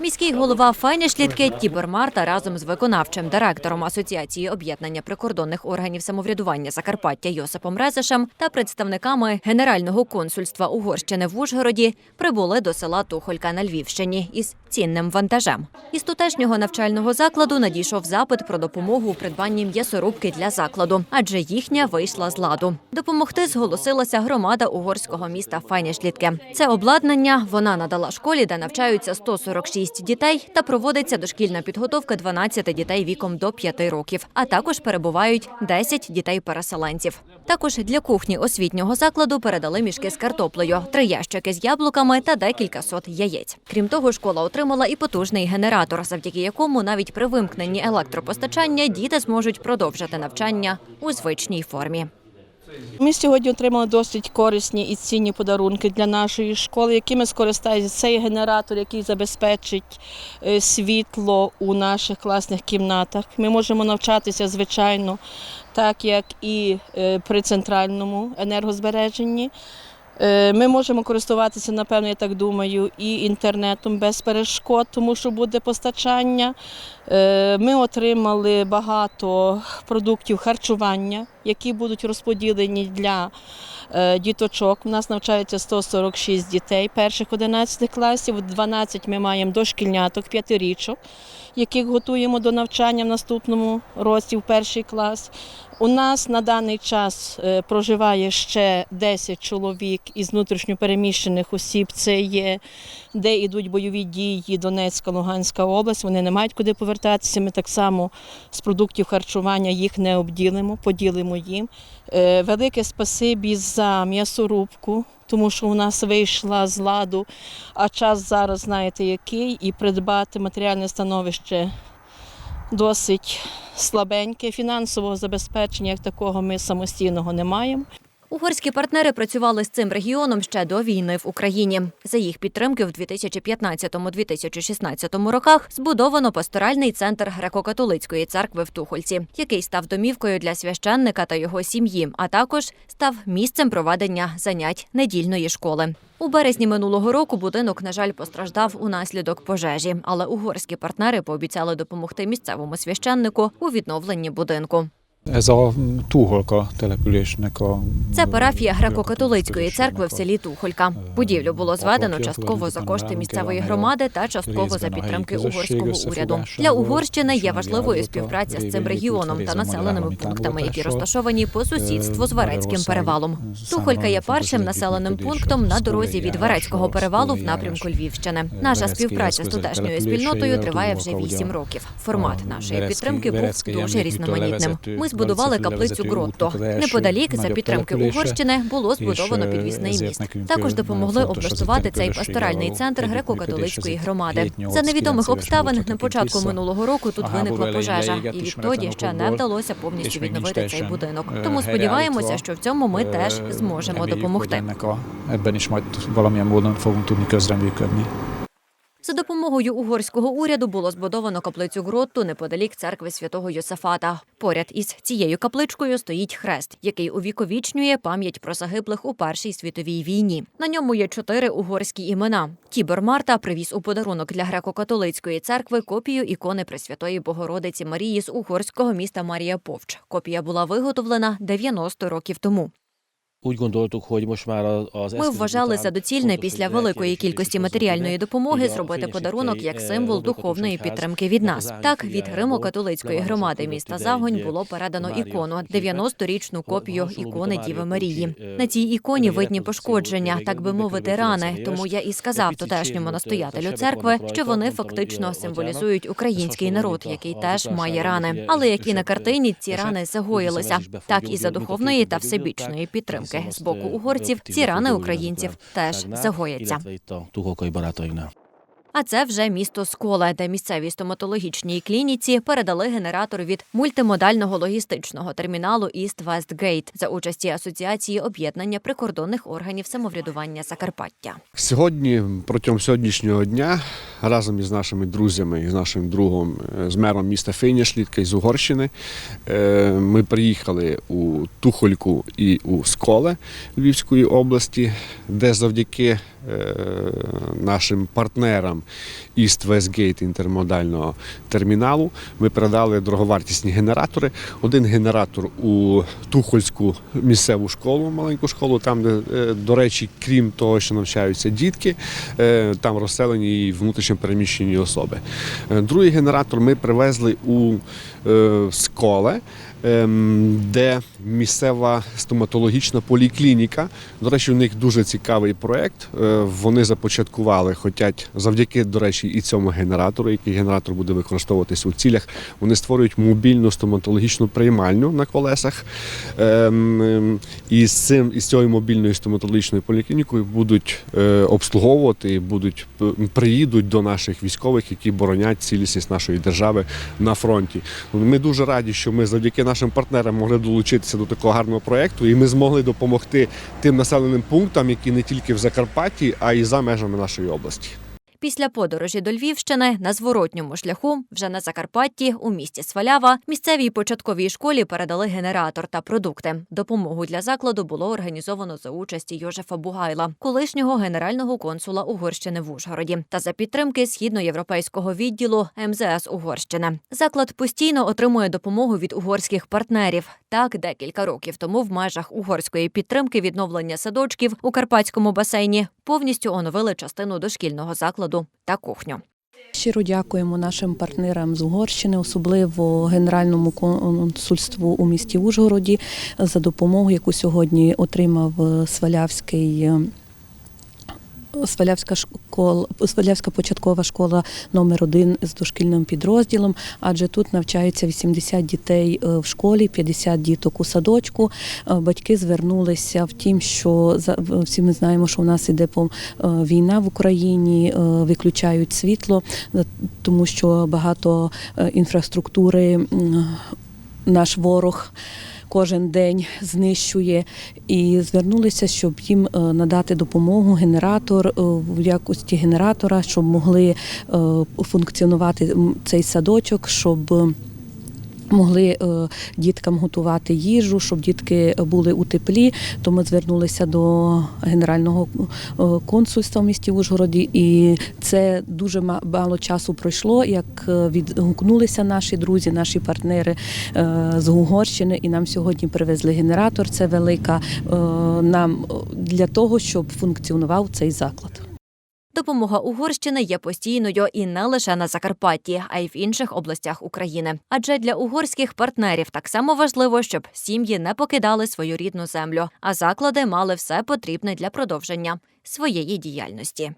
Міський голова Файнешлітки Тібор Марта разом з виконавчим директором Асоціації об'єднання прикордонних органів самоврядування Закарпаття Йосипом Резешем та представниками Генерального консульства Угорщини в Ужгороді прибули до села Тухолька на Львівщині із цінним вантажем. Із тутешнього навчального закладу надійшов запит про допомогу у придбанні м'ясорубки для закладу, адже їхня вийшла з ладу. Допомогти зголосилася громада угорського міста Файнешлітке. Це обладнання вона надала школі, де навчаються 146 дітей, та проводиться дошкільна підготовка 12 дітей віком до 5 років. А також перебувають 10 дітей-переселенців. Також для кухні освітнього закладу передали мішки з картоплею, три ящики з яблуками та декілька сот яєць. Крім того, школа отримала і потужний генератор, завдяки якому навіть при вимкненні електропостачання діти зможуть продовжити навчання у звичній формі. Ми сьогодні отримали досить корисні і цінні подарунки для нашої школи, якими скористається цей генератор, який забезпечить е, світло у наших класних кімнатах. Ми можемо навчатися, звичайно, так як і е, при центральному енергозбереженні. Е, Ми можемо користуватися, напевно, я так думаю, і інтернетом без перешкод, тому що буде постачання. Ми отримали багато продуктів харчування, які будуть розподілені для е, діточок. У нас навчається 146 дітей перших 11 класів, 12 ми маємо дошкільняток, п'ятирічок, яких готуємо до навчання в наступному році в перший клас. У нас на даний час е, проживає ще 10 чоловік із внутрішньопереміщених осіб. Це є де йдуть бойові дії Донецька, Луганська область. Вони не мають куди повертатися. Ми так само з продуктів харчування їх не обділимо, поділимо їм. Е, Велике спасибі за м'ясорубку, тому що у нас вийшла з ладу, а час зараз знаєте який, і придбати матеріальне становище досить слабеньке. Фінансового забезпечення як такого ми самостійного не маємо. Угорські партнери працювали з цим регіоном ще до війни в Україні. За їх підтримки в 2015-2016 роках збудовано пасторальний центр греко-католицької церкви в Тухольці, який став домівкою для священника та його сім'ї, а також став місцем проведення занять недільної школи. У березні минулого року будинок, на жаль, постраждав унаслідок пожежі, але угорські партнери пообіцяли допомогти місцевому священнику у відновленні будинку. Ez a Túholka településnek a... Це парафія греко-католицької церкви в селі Тухолька. Будівлю було зведено частково за кошти місцевої громади та частково за підтримки угорського уряду. Для Угорщини є важливою співпраця з цим регіоном та населеними пунктами, які розташовані по сусідству з Варецьким перевалом. Тухолька є першим населеним пунктом на дорозі від Варецького перевалу в напрямку Львівщини. Наша співпраця з тутешньою спільнотою триває вже вісім років. Формат нашої підтримки був дуже різноманітним. Ми збудували каплицю Гротто. Неподалік за підтримки Угорщини було збудовано підвісний міст. Також допомогли облаштувати цей пасторальний центр греко-католицької громади. За невідомих обставин на початку минулого року тут виникла пожежа, і відтоді ще не вдалося повністю відновити цей будинок. Тому сподіваємося, що в цьому ми теж зможемо допомогти. Ebben is majd valamilyen módon fogunk tudni közreműködni. За допомогою угорського уряду було збудовано каплицю Гротту неподалік церкви святого Йосафата. Поряд із цією капличкою стоїть хрест, який увіковічнює пам'ять про загиблих у Першій світовій війні. На ньому є чотири угорські імена. Тібор Марта привіз у подарунок для греко-католицької церкви копію ікони Пресвятої Богородиці Марії з угорського міста Марія Повч. Копія була виготовлена 90 років тому. Ми вважали за доцільне після великої кількості матеріальної допомоги зробити подарунок як символ духовної підтримки від нас. Так від Римо-католицької громади міста Загонь було передано ікону 90-річну копію ікони Діви Марії. На цій іконі видні пошкодження, так би мовити, рани. Тому я і сказав тутешньому настоятелю церкви, що вони фактично символізують український народ, який теж має рани. Але як і на картині, ці рани загоїлися. Так і за духовної та всебічної підтримки з боку угорців ці рани українців теж загояться. А це вже місто Сколе, де місцевій стоматологічній клініці передали генератор від мультимодального логістичного терміналу West Gate за участі Асоціації об'єднання прикордонних органів самоврядування Закарпаття. Сьогодні, протягом сьогоднішнього дня, разом із нашими друзями, і з нашим другом, е, з мером міста Фейняшлітка із Угорщини, е, ми приїхали у Тухольку і у Сколе Львівської області, де завдяки е, нашим партнерам проектом East Westgate інтермодального терміналу. Ми передали дороговартісні генератори. Один генератор у Тухольську місцеву школу, маленьку школу, там, де, е, до речі, крім того, що навчаються дітки, е, там розселені і внутрішньо переміщені особи. Е, Другий генератор ми привезли у Сколе, ем, де місцева стоматологічна поліклініка. До речі, у них дуже цікавий проєкт. Вони започаткували, хочуть завдяки, до речі, і цьому генератору, який генератор буде використовуватись у цілях. Вони створюють мобільну стоматологічну приймальню на колесах. Ем, ем, І з цим із цією мобільною стоматологічною поліклінікою будуть е, обслуговувати і будуть приїдуть до наших військових, які боронять цілісність нашої держави на фронті. Ми дуже раді, що ми завдяки нашим партнерам могли долучитися до такого гарного проєкту, і ми змогли допомогти тим населеним пунктам, які не тільки в Закарпатті, а й за межами нашої області. Після подорожі до Львівщини на зворотньому шляху, вже на Закарпатті, у місті Свалява, місцевій початковій школі передали генератор та продукти. Допомогу для закладу було організовано за участі Йожефа Бугайла, колишнього генерального консула Угорщини в Ужгороді, та за підтримки східноєвропейського відділу МЗС Угорщини. Заклад постійно отримує допомогу від угорських партнерів. Так, декілька років тому в межах угорської підтримки відновлення садочків у карпатському басейні повністю оновили частину дошкільного закладу та кухню. Щиро дякуємо нашим партнерам з Угорщини, особливо Генеральному консульству у місті Ужгороді за допомогу, яку сьогодні отримав е, Свалявський. Свалявська школа, Свалявська початкова школа номер 1 з дошкільним підрозділом, адже тут навчається 80 дітей е, в школі, 50 діток у садочку. Е, Батьки звернулися в тім, що всі ми знаємо, що у нас іде е, війна в Україні, виключають світло, тому що багато інфраструктури наш ворог. Кожен день знищує. І звернулися, щоб їм е, надати допомогу генератор е, в якості генератора, щоб могли е, функціонувати цей садочок, щоб могли е, діткам готувати їжу, щоб дітки були у теплі. То ми звернулися до генерального е, консульства в місті Ужгороді, і це дуже ма- мало часу пройшло, як е, відгукнулися наші друзі, наші партнери е, з Угорщини, і нам сьогодні привезли генератор. Це велика е, нам е, для того, щоб функціонував цей заклад. Допомога Угорщини є постійною і не лише на Закарпатті, а й в інших областях України. Адже для угорських партнерів так само важливо, щоб сім'ї не покидали свою рідну землю, а заклади мали все потрібне для продовження своєї діяльності.